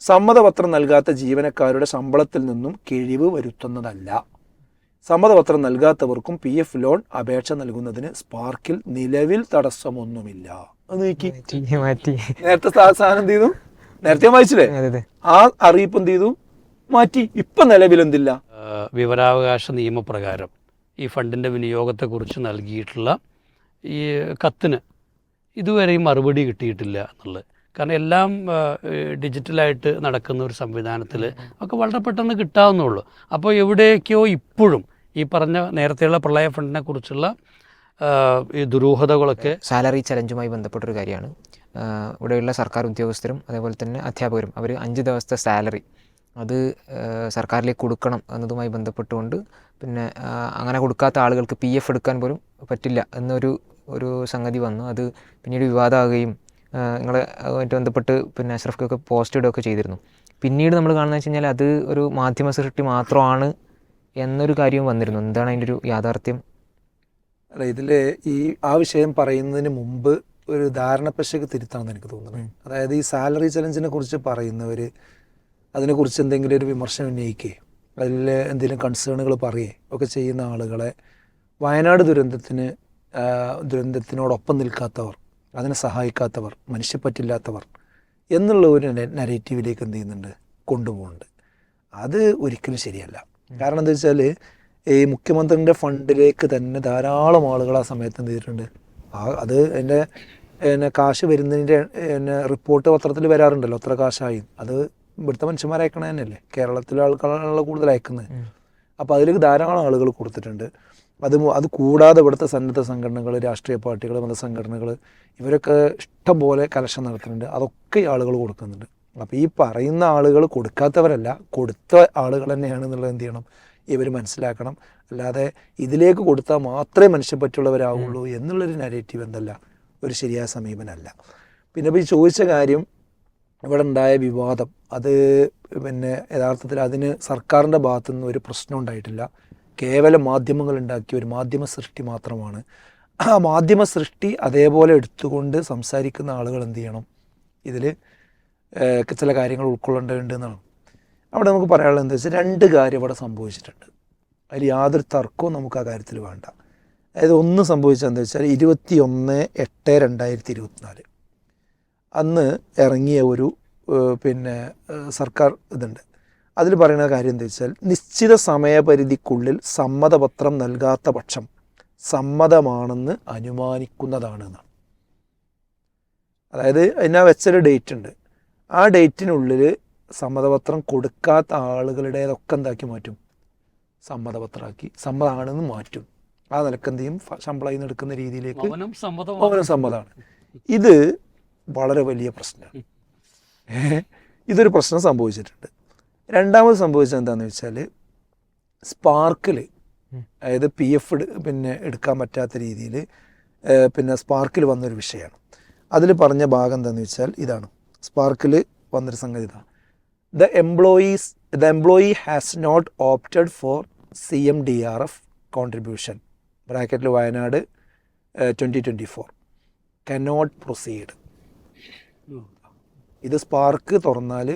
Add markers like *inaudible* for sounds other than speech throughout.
സമ്മതപത്രം നൽകാത്ത ജീവനക്കാരുടെ ശമ്പളത്തിൽ നിന്നും കിഴിവ് വരുത്തുന്നതല്ല. സമ്മതപത്രം നൽകാത്തവർക്കും പി എഫ് ലോൺ അപേക്ഷ നൽകുന്നതിന് സ്പാർക്കിൽ നിലവിൽ തടസ്സമൊന്നുമില്ല. നീക്കി. നേരത്തെ സാധനം എന്ത് ചെയ്തു? നേരത്തെ വായിച്ചില്ലേ? ആ അറിയിപ്പ് എന്ത് ചെയ്തു? മാറ്റി. ഇപ്പൊ നിലവിൽ എന്തില്ല? വിവരാവകാശ നിയമപ്രകാരം ഈ ഫണ്ടിന്റെ വിനിയോഗത്തെക്കുറിച്ച് നൽകിയിട്ടുള്ള ഈ കത്തിന് ഇതുവരെയും മറുപടി കിട്ടിയിട്ടില്ല എന്നുള്ളത്. കാരണം എല്ലാം ഡിജിറ്റലായിട്ട് നടക്കുന്ന ഒരു സംവിധാനത്തിൽ ഒക്കെ വളരെ പെട്ടെന്ന് കിട്ടാവുന്നുള്ളൂ അപ്പോൾ എവിടെയൊക്കെയോ ഇപ്പോഴും ഈ പറഞ്ഞ നേരത്തെയുള്ള പ്രളയ ഫണ്ടിനെ കുറിച്ചുള്ള ഈ ദുരൂഹതകളൊക്കെ സാലറി ചലഞ്ചുമായി ബന്ധപ്പെട്ടൊരു കാര്യമാണ്. ഇവിടെയുള്ള സർക്കാർ ഉദ്യോഗസ്ഥരും അതേപോലെ തന്നെ അധ്യാപകരും അവർ അഞ്ച് ദിവസത്തെ സാലറി അത് സർക്കാരിലേക്ക് കൊടുക്കണം എന്നതുമായി ബന്ധപ്പെട്ടുകൊണ്ട് പിന്നെ അങ്ങനെ കൊടുക്കാത്ത ആളുകൾക്ക് പി എഫ് എടുക്കാൻ പോലും പറ്റില്ല എന്നൊരു ഒരു സംഗതി വന്നു. അത് പിന്നീട് വിവാദമാകുകയും നിങ്ങളെ അതുമായിട്ട് ബന്ധപ്പെട്ട് പിന്നെ അഷ്റഫ്ക്കൊക്കെ പോസ്റ്റ് ഇടുകയൊക്കെ ചെയ്തിരുന്നു. പിന്നീട് നമ്മൾ കാണുന്നത് വെച്ച് കഴിഞ്ഞാൽ അത് ഒരു മാധ്യമ സൃഷ്ടി മാത്രമാണ് എന്നൊരു കാര്യവും വന്നിരുന്നു. എന്താണ് അതിന്റെ ഒരു യാഥാർത്ഥ്യം? അല്ല ഇതിൽ ഈ ആ വിഷയം പറയുന്നതിന് മുമ്പ് ഒരു ധാരണ ധാരണപ്പശക്ക് തിരുത്താണെന്ന് എനിക്ക് തോന്നുന്നു. അതായത് ഈ സാലറി ചലഞ്ചിനെ കുറിച്ച് പറയുന്നവർ അതിനെക്കുറിച്ച് എന്തെങ്കിലും ഒരു വിമർശനം ഉന്നയിക്കുകയും അതിൽ എന്തെങ്കിലും കൺസേണുകൾ പറയേ ഒക്കെ ചെയ്യുന്ന ആളുകളെ വയനാട് ദുരന്തത്തിന് ദുരന്തത്തിനോടൊപ്പം നിൽക്കാത്തവർ അതിനെ സഹായിക്കാത്തവർ മനുഷ്യപ്പറ്റില്ലാത്തവർ എന്നുള്ള ഒരു നരേറ്റീവിലേക്ക് എന്ത് ചെയ്യുന്നുണ്ട്? കൊണ്ടുപോകുന്നുണ്ട്. അത് ഒരിക്കലും ശരിയല്ല. കാരണം എന്താ വെച്ചാൽ ഈ മുഖ്യമന്ത്രിന്റെ ഫണ്ടിലേക്ക് തന്നെ ധാരാളം ആളുകൾ ആ സമയത്ത് എന്ത് ചെയ്തിട്ടുണ്ട്? ആ അത് എന്റെ പിന്നെ കാശ് വരുന്നതിന്റെ പിന്നെ റിപ്പോർട്ട് പത്രത്തിൽ വരാറുണ്ടല്ലോ അത്ര കാശായി. അത് ഇവിടുത്തെ മനുഷ്യന്മാർ അയക്കണ തന്നെയല്ലേ കേരളത്തിലെ ആൾക്കാരാണല്ലോ കൂടുതൽ അയക്കുന്നത്. അപ്പോൾ അതിലേക്ക് ധാരാളം ആളുകൾ കൊടുത്തിട്ടുണ്ട്. അത് അത് കൂടാതെ ഇവിടുത്തെ സന്നദ്ധ സംഘടനകൾ രാഷ്ട്രീയ പാർട്ടികൾ മതസംഘടനകൾ ഇവരൊക്കെ ഇഷ്ടം പോലെ കലക്ഷൻ നടത്തുന്നുണ്ട്. അതൊക്കെ ആളുകൾ കൊടുക്കുന്നുണ്ട്. അപ്പോൾ ഈ പറയുന്ന ആളുകൾ കൊടുക്കാത്തവരല്ല കൊടുത്ത ആളുകൾ തന്നെയാണ് എന്നുള്ളത് എന്ത് ചെയ്യണം? ഇവർ മനസ്സിലാക്കണം. അല്ലാതെ ഇതിലേക്ക് കൊടുത്താൽ മാത്രമേ മനുഷ്യപ്പറ്റുള്ളവരാവുള്ളൂ എന്നുള്ളൊരു നരേറ്റീവ് എന്തല്ല? ഒരു ശരിയായ സമീപനമല്ല പിന്നെ ഇപ്പോൾ ഈ ചോദിച്ച കാര്യം ഇവിടെ ഉണ്ടായ വിവാദം അത് പിന്നെ യഥാർത്ഥത്തിൽ അതിന് സർക്കാരിന്റെ ഭാഗത്തുനിന്ന് ഒരു പ്രശ്നം ഉണ്ടായിട്ടില്ല. കേവലം മാധ്യമങ്ങൾ ഉണ്ടാക്കിയ ഒരു മാധ്യമ സൃഷ്ടി മാത്രമാണ്. ആ മാധ്യമ സൃഷ്ടി അതേപോലെ എടുത്തുകൊണ്ട് സംസാരിക്കുന്ന ആളുകൾ എന്ത് ചെയ്യണം? ഇതിൽ ചില കാര്യങ്ങൾ ഉൾക്കൊള്ളേണ്ടതുണ്ട് എന്നാണ്. അവിടെ നമുക്ക് പറയാനുള്ളത് എന്താ വെച്ചാൽ രണ്ട് കാര്യം ഇവിടെ സംഭവിച്ചിട്ടുണ്ട്. അതിൽ യാതൊരു തർക്കവും നമുക്ക് ആ കാര്യത്തിൽ വേണ്ട. അതായത് ഒന്ന് സംഭവിച്ചത് വെച്ചാൽ ഇരുപത്തി ഒന്ന് എട്ട് രണ്ടായിരത്തി ഇരുപത്തിനാല് അന്ന് ഇറങ്ങിയ ഒരു പിന്നെ സർക്കാർ ഇതുണ്ട്. അതിൽ പറയുന്ന കാര്യം എന്താ വെച്ചാൽ നിശ്ചിത സമയപരിധിക്കുള്ളിൽ സമ്മതപത്രം നൽകാത്ത പക്ഷം സമ്മതമാണെന്ന് അനുമാനിക്കുന്നതാണ് എന്നാണ്. അതായത് അതിനാ വെച്ചൊരു ഡേറ്റ് ഉണ്ട്. ആ ഡേറ്റിനുള്ളിൽ സമ്മതപത്രം കൊടുക്കാത്ത ആളുകളുടേതൊക്കെ എന്താക്കി മാറ്റും? സമ്മതപത്രമാക്കി സമ്മതമാണെന്ന് മാറ്റും. ആ നിലയ്ക്ക് എന്ത് ചെയ്യും? ഫ- ശമ്പളം നിന്ന് എടുക്കുന്ന രീതിയിലേക്ക് മൗനം സമ്മതമാണ്. ഇത് വളരെ വലിയ പ്രശ്നമാണ്. ഇതൊരു പ്രശ്നം സംഭവിച്ചിട്ടുണ്ട്. രണ്ടാമത് സംഭവിച്ചത് എന്താണെന്ന് വെച്ചാൽ സ്പാർക്കിൽ അതായത് പി എഫ് പിന്നെ എടുക്കാൻ പറ്റാത്ത രീതിയിൽ പിന്നെ സ്പാർക്കിൽ വന്നൊരു വിഷയമാണ്. അതിൽ പറഞ്ഞ ഭാഗം എന്താണെന്ന് വെച്ചാൽ ഇതാണ്. സ്പാർക്കിൽ വന്നൊരു സംഗതി ഇതാണ്. The employees the employee has not opted for C M D R F contribution. ബ്രാക്കറ്റിൽ Wayanad twenty twenty four. Cannot proceed. ഇത് സ്പാർക്ക് തുറന്നാൽ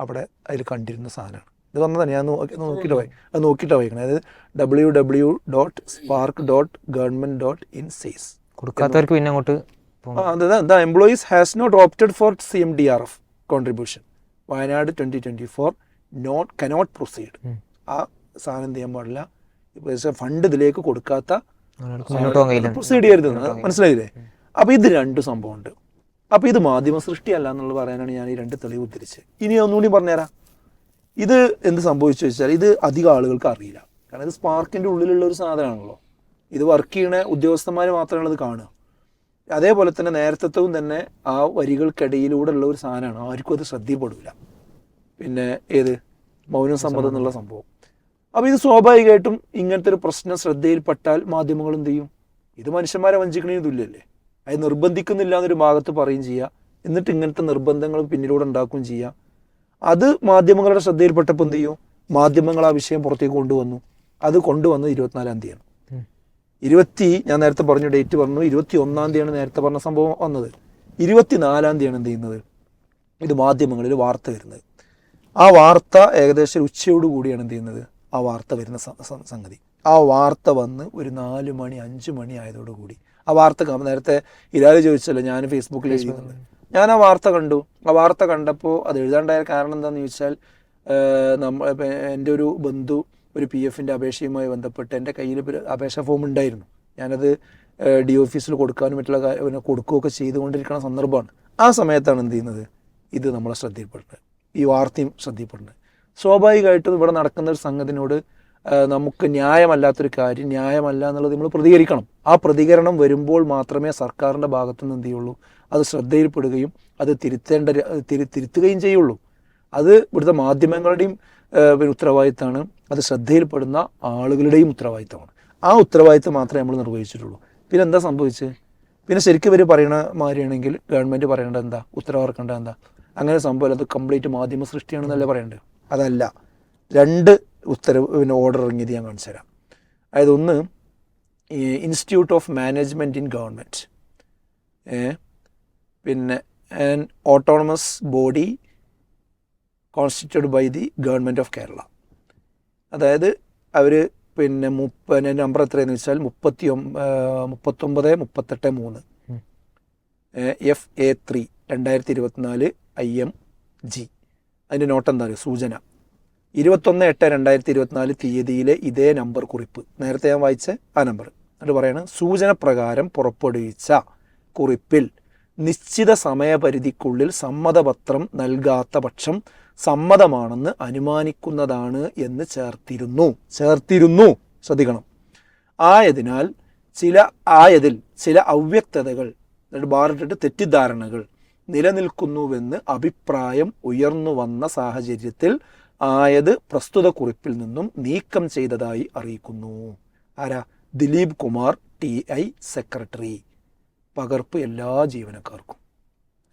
അവിടെ അതിൽ കണ്ടിരുന്ന സാധനമാണ്. ഇത് വന്നതാണ് ഞാൻ നോക്കി നോക്കിയിട്ട് പോയി അത് നോക്കിയിട്ട് വായിക്കണം. അതായത് W W dot Spark dot government dot in says കൊടുക്കാത്തവർക്ക് പിന്നെ അങ്ങോട്ട് the employees has not opted for C M D R F contribution Wayanad twenty twenty four not cannot proceed ആ സാധനം എന്ത് ചെയ്യാൻ പാടില്ല. ഫണ്ട് ഇതിലേക്ക് കൊടുക്കാത്ത പ്രൊസീഡ് ചെയ്യരുത്. മനസ്സിലായില്ലേ? അപ്പോൾ ഇത് രണ്ട് സംഭവമുണ്ട്. അപ്പോൾ ഇത് മാധ്യമ സൃഷ്ടിയല്ല എന്നുള്ളത് പറയാനാണ് ഞാൻ ഈ രണ്ട് തെളിവ് ഉദ്ധരിച്ച് ഇനി ഒന്നുകൂടി പറഞ്ഞുതരാം. ഇത് എന്ത് സംഭവിച്ചു വെച്ചാൽ ഇത് അധികം ആളുകൾക്ക് അറിയില്ല. കാരണം ഇത് സ്പാർക്കിന്റെ ഉള്ളിലുള്ള ഒരു സാധനമാണല്ലോ. ഇത് വർക്ക് ചെയ്യണ ഉദ്യോഗസ്ഥന്മാർ മാത്രമാണ് ഇത് കാണുക. അതേപോലെ തന്നെ നേരത്തെത്തവും തന്നെ ആ വരികൾക്കിടയിലൂടെ ഉള്ള ഒരു സാധനമാണ്. ആർക്കും അത് ശ്രദ്ധയിൽപ്പെടില്ല പിന്നെ ഏത്? മൗന സമ്മതം എന്നുള്ള സംഭവം. അപ്പോൾ ഇത് സ്വാഭാവികമായിട്ടും ഇങ്ങനത്തെ ഒരു പ്രശ്നം ശ്രദ്ധയിൽപ്പെട്ടാൽ മാധ്യമങ്ങൾ എന്ത് ചെയ്യും? ഇത് മനുഷ്യന്മാരെ വഞ്ചിക്കണേ തുല്യല്ലേ? അത് നിർബന്ധിക്കുന്നില്ല എന്നൊരു ഭാഗത്ത് പറയും ചെയ്യുക. എന്നിട്ട് ഇങ്ങനത്തെ നിർബന്ധങ്ങൾ പിന്നിലൂടെ ഉണ്ടാക്കുകയും ചെയ്യുക. അത് മാധ്യമങ്ങളുടെ ശ്രദ്ധയിൽപ്പെട്ടപ്പോൾ എന്ത് ചെയ്യും? മാധ്യമങ്ങൾ ആ വിഷയം പുറത്തേക്ക് കൊണ്ടുവന്നു. അത് കൊണ്ടുവന്നത് ഇരുപത്തിനാലാം തീയതിയാണ്. ഇരുപത്തി ഞാൻ നേരത്തെ പറഞ്ഞു ഡേറ്റ് പറഞ്ഞു. ഇരുപത്തി ഒന്നാം തീയതിയാണ് നേരത്തെ പറഞ്ഞ സംഭവം വന്നത്. ഇരുപത്തിനാലാം തീയതിയാണ് എന്ത് ചെയ്യുന്നത്? ഇത് മാധ്യമങ്ങളിൽ വാർത്ത വരുന്നത്. ആ വാർത്ത ഏകദേശം ഉച്ചയോട് കൂടിയാണ് എന്ത് ചെയ്യുന്നത്? ആ വാർത്ത വരുന്ന സംഗതി. ആ വാർത്ത വന്ന് ഒരു നാല് മണി അഞ്ച് മണി ആയതോടുകൂടി ആ വാർത്ത കാണും. നേരത്തെ ഇരാൾ ചോദിച്ചല്ലോ ഞാൻ ഫേസ്ബുക്കിൽ എഴുതുന്നത് ഞാൻ ആ വാർത്ത കണ്ടു. ആ വാർത്ത കണ്ടപ്പോൾ അത് എഴുതാണ്ടായ കാരണം എന്താണെന്ന് ചോദിച്ചാൽ നമ്മൾ എന്റെ ഒരു ബന്ധു ഒരു പി എഫിന്റെ അപേക്ഷയുമായി ബന്ധപ്പെട്ട് എന്റെ കയ്യിൽ അപേക്ഷ ഫോം ഉണ്ടായിരുന്നു. ഞാനത് ഡി ഓഫീസിൽ കൊടുക്കാനും മറ്റുള്ള കാ- പിന്നെ കൊടുക്കുകയൊക്കെ ചെയ്തുകൊണ്ടിരിക്കുന്ന സന്ദർഭമാണ്. ആ സമയത്താണ് എന്ത് ചെയ്യുന്നത്? ഇത് നമ്മളെ ശ്രദ്ധയിൽപ്പെടുന്നത്. ഈ വാർത്തയും ശ്രദ്ധയിൽപ്പെടുന്നത്. സ്വാഭാവികമായിട്ടും ഇവിടെ നടക്കുന്ന ഒരു സംഗതിനോട് നമുക്ക് ന്യായമല്ലാത്തൊരു കാര്യം ന്യായമല്ല എന്നുള്ളത് നമ്മൾ പ്രതികരിക്കണം. ആ പ്രതികരണം വരുമ്പോൾ മാത്രമേ സർക്കാരിന്റെ ഭാഗത്തു നിന്ന് എന്ത് ചെയ്യുള്ളൂ? അത് ശ്രദ്ധയിൽപ്പെടുകയും അത് തിരുത്തേണ്ട തിരു തിരുത്തുകയും ചെയ്യുള്ളൂ. അത് ഇവിടുത്തെ മാധ്യമങ്ങളുടെയും ഉത്തരവാദിത്തമാണ് അത് ശ്രദ്ധയിൽപ്പെടുന്ന ആളുകളുടെയും ഉത്തരവാദിത്തമാണ് ആ ഉത്തരവാദിത്തം മാത്രമേ നമ്മൾ നിർവഹിച്ചിട്ടുള്ളൂ. പിന്നെ എന്താ സംഭവിച്ചത് പിന്നെ ശരിക്കും ഇവർ പറയണ മാതിരിയാണെങ്കിൽ ഗവൺമെന്റ് പറയേണ്ടത് എന്താ? ഉത്തരവാർക്കേണ്ടത് എന്താ? അങ്ങനെ സംഭവമല്ല. അത് കംപ്ലീറ്റ് മാധ്യമ സൃഷ്ടിയാണെന്നല്ലേ പറയേണ്ടത്? അതല്ല. രണ്ട് ഉത്തരവ് പിന്നെ ഓർഡർ ഇറങ്ങിയത് ഞാൻ കാണിച്ചു തരാം. അതായത് ഒന്ന് institute of management in government പിന്നെ and autonomous body constituted by the government of Kerala അതായത് അവർ പിന്നെ മുപ്പ നമ്പർ എത്രയെന്ന് വെച്ചാൽ മുപ്പത്തി മുപ്പത്തൊമ്പത് മുപ്പത്തെട്ട് മൂന്ന്. എഫ് എ ത്രീ രണ്ടായിരത്തി ഇരുപത്തിനാല് ഐ എം ജി അതിന്റെ നോട്ട് എന്താ പറയുക സൂചന. ഇരുപത്തൊന്ന് എട്ട് രണ്ടായിരത്തി ഇരുപത്തിനാല് തീയതിയിലെ ഇതേ നമ്പർ കുറിപ്പ്. നേരത്തെ ഞാൻ വായിച്ച ആ നമ്പർ. എന്നിട്ട് പറയണം സൂചന പ്രകാരം പുറപ്പെടുവിച്ച കുറിപ്പിൽ നിശ്ചിത സമയപരിധിക്കുള്ളിൽ സമ്മതപത്രം നൽകാത്ത പക്ഷം സമ്മതമാണെന്ന് അനുമാനിക്കുന്നതാണ് എന്ന് ചേർത്തിരുന്നു. ചേർത്തിരുന്നു. ശ്രദ്ധിക്കണം. ആയതിനാൽ ചില ആയതിൽ ചില അവ്യക്തതകൾ ബാറിട്ടിട്ട് തെറ്റിദ്ധാരണകൾ നിലനിൽക്കുന്നുവെന്ന് അഭിപ്രായം ഉയർന്നു വന്ന സാഹചര്യത്തിൽ ആയത് പ്രസ്തുത കുറിപ്പിൽ നിന്നും നീക്കം ചെയ്തതായി അറിയിക്കുന്നു. ആരാ? Dilip Kumar T I secretary. പകർപ്പ് എല്ലാ ജീവനക്കാർക്കും.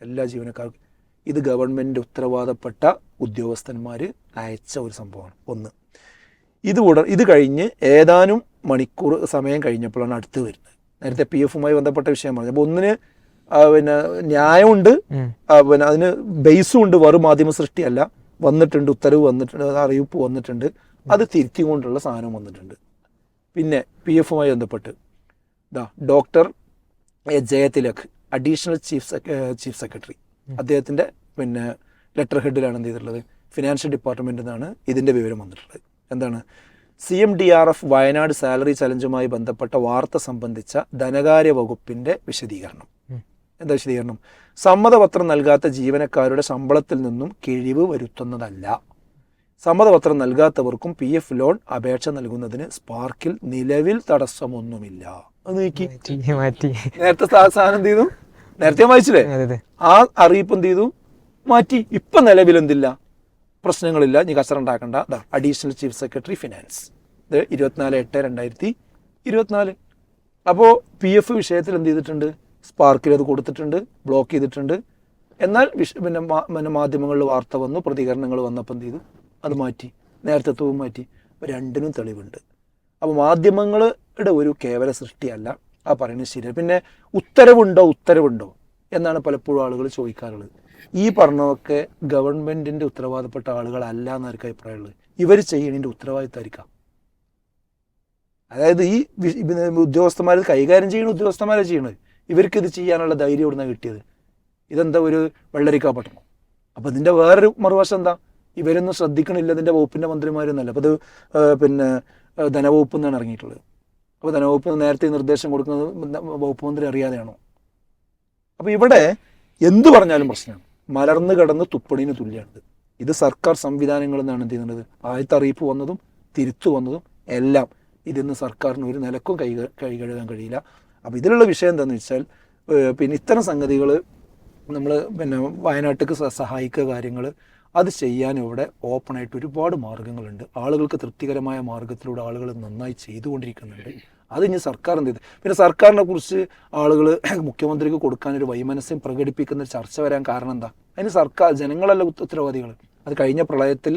എല്ലാ ജീവനക്കാർക്കും. ഇത് ഗവൺമെന്റ് ഉത്തരവാദപ്പെട്ട ഉദ്യോഗസ്ഥന്മാർ അയച്ച ഒരു സംഭവമാണ്. ഒന്ന്. ഇത് ഉടൻ ഇത് കഴിഞ്ഞ് ഏതാനും മണിക്കൂർ സമയം കഴിഞ്ഞപ്പോഴാണ് അടുത്ത് വരുന്നത്. നേരത്തെ പി എഫുമായി ബന്ധപ്പെട്ട വിഷയം പറഞ്ഞു. അപ്പോൾ ഒന്നിന് പിന്നെ ന്യായമുണ്ട്. പിന്നെ അതിന് ബേസും ഉണ്ട് വെറും മാധ്യമ സൃഷ്ടിയല്ല വന്നിട്ടുണ്ട് ഉത്തരവ് വന്നിട്ടുണ്ട് അറിയിപ്പ് വന്നിട്ടുണ്ട്. അത് തിരുത്തി കൊണ്ടുള്ള സാധനം വന്നിട്ടുണ്ട്. പിന്നെ പി എഫുമായി ബന്ധപ്പെട്ട്. ദാ doctor A. Jayathilak additional chief chief secretary അദ്ദേഹത്തിന്റെ പിന്നെ ലെറ്റർ ഹെഡിലാണ് എന്ത് ചെയ്തിട്ടുള്ളത് ഫിനാൻഷ്യൽ ഡിപ്പാർട്ട്മെന്റിൽ നിന്നാണ് ഇതിന്റെ വിവരം വന്നിട്ടുള്ളത്. എന്താണ്? C M D R F Wayanad salary ചലഞ്ചുമായി ബന്ധപ്പെട്ട വാർത്ത സംബന്ധിച്ച ധനകാര്യ വകുപ്പിന്റെ വിശദീകരണം. എന്താ വിശദീകരണം സമ്മതപത്രം നൽകാത്ത ജീവനക്കാരുടെ ശമ്പളത്തിൽ നിന്നും കിഴിവ് വരുത്തുന്നതല്ല. സമ്മതപത്രം നൽകാത്തവർക്കും പി എഫ് ലോൺ അപേക്ഷ നൽകുന്നതിന് സ്പാർക്കിൽ നിലവിൽ തടസ്സമൊന്നുമില്ല. നീക്കി. നേരത്തെ സാധനം എന്ത് ചെയ്തു? നേരത്തെ വായിച്ചില്ലേ? ആ അറിയിപ്പ് എന്ത് ചെയ്തു? മാറ്റി. ഇപ്പൊ നിലവിൽ എന്തില്ല? പ്രശ്നങ്ങളില്ല. നീ കച്ചറ ഉണ്ടാക്കണ്ട. അഡീഷണൽ ചീഫ് സെക്രട്ടറി ഫിനാൻസ് ഇത് ഇരുപത്തിനാല് എട്ട് രണ്ടായിരത്തി ഇരുപത്തിനാല്. അപ്പോൾ പി എഫ് വിഷയത്തിൽ എന്ത് ചെയ്തിട്ടുണ്ട്? സ്പാർക്കിൽ അത് കൊടുത്തിട്ടുണ്ട് ബ്ലോക്ക് ചെയ്തിട്ടുണ്ട്. എന്നാൽ വിഷ പിന്നെ പിന്നെ മാധ്യമങ്ങളിൽ വാർത്ത വന്നു പ്രതികരണങ്ങൾ വന്നപ്പോൾ എന്ത് ചെയ്തു? അത് മാറ്റി നേരത്തെ മാറ്റി. രണ്ടിനും തെളിവുണ്ട്. അപ്പോൾ മാധ്യമങ്ങളുടെ ഒരു കേവല സൃഷ്ടിയല്ല ആ പറയുന്നത് ശരിയാണ്. പിന്നെ ഉത്തരവുണ്ടോ ഉത്തരവുണ്ടോ എന്നാണ് പലപ്പോഴും ആളുകൾ ചോദിക്കാറുള്ളത്. ഈ പറഞ്ഞതൊക്കെ ഗവൺമെന്റിന്റെ ഉത്തരവാദപ്പെട്ട ആളുകളല്ല എന്നായിരിക്കും അഭിപ്രായമുള്ളത്? ഇവർ ചെയ്യണതിന്റെ ഉത്തരവാദിത്തമായിരിക്കാം. അതായത് ഈ ഉദ്യോഗസ്ഥന്മാർ കൈകാര്യം ചെയ്യുന്ന ഉദ്യോഗസ്ഥന്മാരെ ചെയ്യണത്. ഇവർക്ക് ഇത് ചെയ്യാനുള്ള ധൈര്യം ഇവിടുന്ന് കിട്ടിയത്? ഇതെന്താ ഒരു വെള്ളരിക്കാ പട്ടണം? അപ്പോൾ ഇതിന്റെ വേറൊരു മറുവശം എന്താ? ഇവരൊന്നും ശ്രദ്ധിക്കണില്ല ഇതിന്റെ വകുപ്പിന്റെ മന്ത്രിമാരൊന്നല്ല അപ്പോൾ ഇത് പിന്നെ ധനവകുപ്പ് എന്നാണ് ഇറങ്ങിയിട്ടുള്ളത്. അപ്പോൾ ധനവകുപ്പ് നേരത്തെ നിർദ്ദേശം കൊടുക്കുന്നത് വകുപ്പ് മന്ത്രി അറിയാതെയാണോ? അപ്പോൾ ഇവിടെ എന്ത് പറഞ്ഞാലും പ്രശ്നമാണ്. മലർന്നു കിടന്ന് തുപ്പണിന് തുല്യമാണിത് ഇത്. സർക്കാർ സംവിധാനങ്ങളിൽ നിന്നാണ് എന്ത് ചെയ്യുന്നത്? ആദ്യത്തെ അറിയിപ്പ് വന്നതും തിരുത്തു വന്നതും എല്ലാം ഇതിന്ന് സർക്കാരിന് ഒരു നിലക്കും കൈ കൈ കഴുകാൻ കഴിയില്ല. അപ്പോൾ ഇതിലുള്ള വിഷയം എന്താണെന്ന് വെച്ചാൽ പിന്നെ ഇത്തരം സംഗതികൾ നമ്മൾ പിന്നെ വയനാട്ടിക്ക് സഹായിക്കുക കാര്യങ്ങൾ അത് ചെയ്യാൻ ഇവിടെ ഓപ്പണായിട്ട് ഒരുപാട് മാർഗങ്ങളുണ്ട് ആളുകൾക്ക് തൃപ്തികരമായ മാർഗത്തിലൂടെ ആളുകൾ നന്നായി ചെയ്തുകൊണ്ടിരിക്കുന്നുണ്ട്. അത് ഇനി സർക്കാർ എന്ത് ചെയ്തു? പിന്നെ സർക്കാരിനെ കുറിച്ച് ആളുകൾ *clears throat* മുഖ്യമന്ത്രിക്ക് കൊടുക്കാൻ ഒരു വൈമനസ്യം പ്രകടിപ്പിക്കുന്ന ചർച്ച വരാൻ കാരണം എന്താ? അതിന് സർക്കാർ ജനങ്ങളല്ല ഉത്തരവാദികൾ അത് കഴിഞ്ഞ പ്രളയത്തിൽ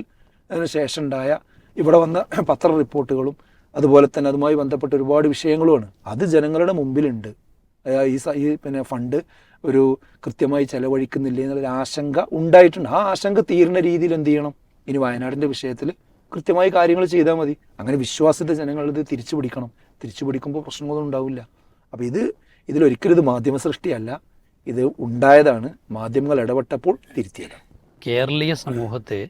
ശേഷം ഉണ്ടായ ഇവിടെ വന്ന *clears throat* പത്ര റിപ്പോർട്ടുകളും അതുപോലെ തന്നെ അതുമായി ബന്ധപ്പെട്ട ഒരുപാട് വിഷയങ്ങളുമാണ്. അത് ജനങ്ങളുടെ മുമ്പിലുണ്ട്. ഈ ഈ പിന്നെ ഫണ്ട് ഒരു കൃത്യമായി ചെലവഴിക്കുന്നില്ല എന്നുള്ളൊരു ആശങ്ക ഉണ്ടായിട്ടുണ്ട്. ആ ആശങ്ക തീരുന്ന രീതിയിൽ എന്ത് ചെയ്യണം? ഇനി വയനാടിന്റെ വിഷയത്തിൽ കൃത്യമായി കാര്യങ്ങൾ ചെയ്താൽ മതി. അങ്ങനെ വിശ്വാസത്തെ ജനങ്ങളിത് തിരിച്ചു പിടിക്കണം. തിരിച്ചു പിടിക്കുമ്പോൾ പ്രശ്നങ്ങളൊന്നും ഉണ്ടാവില്ല. അപ്പോൾ ഇത് ഇതിലൊരിക്കലും ഇത് മാധ്യമ സൃഷ്ടിയല്ല. ഇത് ഉണ്ടായതാണ് മാധ്യമങ്ങൾ ഇടപെട്ടപ്പോൾ തിരുത്തിയത്. കേരളീയ സമൂഹത്തെ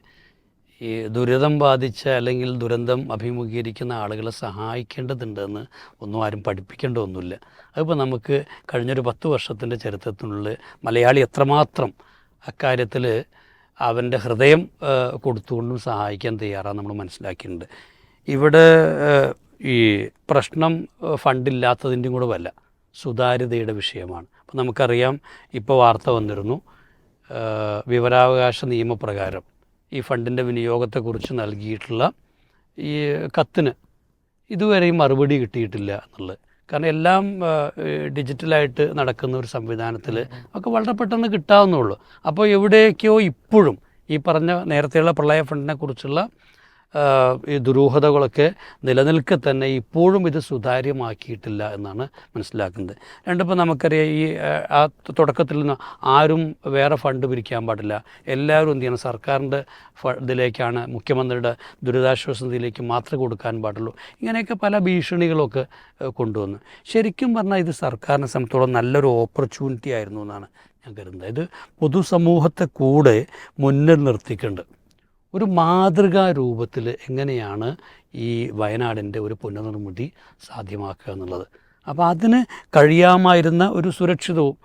ഈ ദുരിതം ബാധിച്ച അല്ലെങ്കിൽ ദുരന്തം അഭിമുഖീകരിക്കുന്ന ആളുകളെ സഹായിക്കേണ്ടതുണ്ടെന്ന് ഒന്നും ആരും പഠിപ്പിക്കേണ്ട ഒന്നുമില്ല. അതിപ്പോൾ നമുക്ക് കഴിഞ്ഞൊരു പത്ത് വർഷത്തിന്റെ ചരിത്രത്തിനുള്ളിൽ മലയാളി എത്രമാത്രം അക്കാര്യത്തിൽ അവന്റെ ഹൃദയം കൊടുത്തുകൊണ്ടും സഹായിക്കാൻ തയ്യാറാണ് നമ്മൾ മനസ്സിലാക്കിയിട്ടുണ്ട്. ഇവിടെ ഈ പ്രശ്നം ഫണ്ടില്ലാത്തതിന്റെയും കൂടെ വല്ല സുതാര്യതയുടെ വിഷയമാണ്. അപ്പോൾ നമുക്കറിയാം ഇപ്പോൾ വാർത്ത വന്നിരുന്നു വിവരാവകാശ നിയമപ്രകാരം ഈ ഫണ്ടിന്റെ വിനിയോഗത്തെക്കുറിച്ച് നൽകിയിട്ടുള്ള ഈ കത്തിന് ഇതുവരെയും മറുപടി കിട്ടിയിട്ടില്ല എന്നുള്ളത്. കാരണം എല്ലാം ഡിജിറ്റലായിട്ട് നടക്കുന്ന ഒരു സംവിധാനത്തിൽ ഒക്കെ വളരെ പെട്ടെന്ന് കിട്ടാവുന്നുള്ളൂ അപ്പോൾ എവിടേക്കോ ഇപ്പോഴും ഈ പറഞ്ഞ നേരത്തെയുള്ള പ്രളയ ഫണ്ടിനെ കുറിച്ചുള്ള ഈ ദുരൂഹതകളൊക്കെ നിലനിൽക്കെ തന്നെ ഇപ്പോഴും ഇത് സുതാര്യമാക്കിയിട്ടില്ല എന്നാണ് മനസ്സിലാക്കുന്നത്. രണ്ടിപ്പോൾ നമുക്കറിയാം ഈ ആ, തുടക്കത്തിൽ നിന്ന് ആരും വേറെ ഫണ്ട് പിരിക്കാൻ പാടില്ല. എല്ലാവരും എന്ത് ചെയ്യണം? സർക്കാരിന്റെ ഇതിലേക്കാണ് മുഖ്യമന്ത്രിയുടെ ദുരിതാശ്വാസ നിധിയിലേക്ക് മാത്രമേ കൊടുക്കാൻ പാടുള്ളൂ. ഇങ്ങനെയൊക്കെ പല ഭീഷണികളൊക്കെ കൊണ്ടുവന്നു. ശരിക്കും പറഞ്ഞാൽ ഇത് സർക്കാരിനെ സംബന്ധിച്ചോളം നല്ലൊരു ഓപ്പർച്യൂണിറ്റി ആയിരുന്നു എന്നാണ് ഞാൻ കരുതുന്നത്. ഇത് പൊതുസമൂഹത്തെ കൂടെ മുന്നിൽ നിർത്തിക്കൊണ്ട് ഒരു മാതൃകാ രൂപത്തിൽ എങ്ങനെയാണ് ഈ വയനാടിന്റെ ഒരു പുനർനിർമ്മിതി സാധ്യമാക്കുക എന്നുള്ളത്. അപ്പോൾ അതിന് കഴിയാമായിരുന്ന ഒരു സുരക്ഷിതവും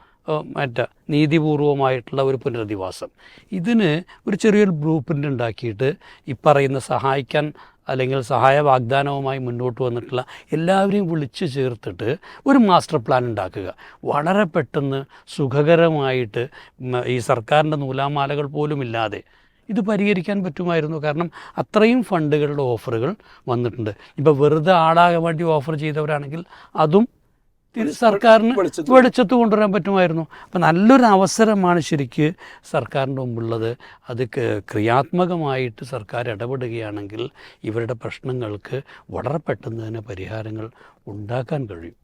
മറ്റേ നീതിപൂർവമായിട്ടുള്ള ഒരു പുനരധിവാസം. ഇതിന് ഒരു ചെറിയൊരു ബ്ലൂ പ്രിന്റ് ഉണ്ടാക്കിയിട്ട് ഈ സഹായിക്കാൻ അല്ലെങ്കിൽ സഹായ വാഗ്ദാനവുമായി മുന്നോട്ട് വന്നിട്ടുള്ള എല്ലാവരെയും വിളിച്ചു ചേർത്തിട്ട് ഒരു മാസ്റ്റർ പ്ലാൻ ഉണ്ടാക്കുക. വളരെ പെട്ടെന്ന് സുഖകരമായിട്ട് ഈ സർക്കാരിന്റെ നൂലാമാലകൾ പോലും ഇല്ലാതെ ഇത് പരിഹരിക്കാൻ പറ്റുമായിരുന്നു. കാരണം അത്രയും ഫണ്ടുകളുടെ ഓഫറുകൾ വന്നിട്ടുണ്ട്. ഇപ്പോൾ വെറുതെ ആളാകാൻ വേണ്ടി ഓഫർ ചെയ്തവരാണെങ്കിൽ അതും സർക്കാരിന് വെളിച്ചത്ത് കൊണ്ടുവരാൻ പറ്റുമായിരുന്നു. അപ്പം നല്ലൊരു അവസരമാണ് ശരിക്ക് സർക്കാരിന്റെ മുമ്പുള്ളത് അത് ക്രിയാത്മകമായിട്ട് സർക്കാർ ഇടപെടുകയാണെങ്കിൽ ഇവരുടെ പ്രശ്നങ്ങൾക്ക് വളരെ പെട്ടെന്ന് തന്നെ പരിഹാരങ്ങൾ ഉണ്ടാക്കാൻ കഴിയും.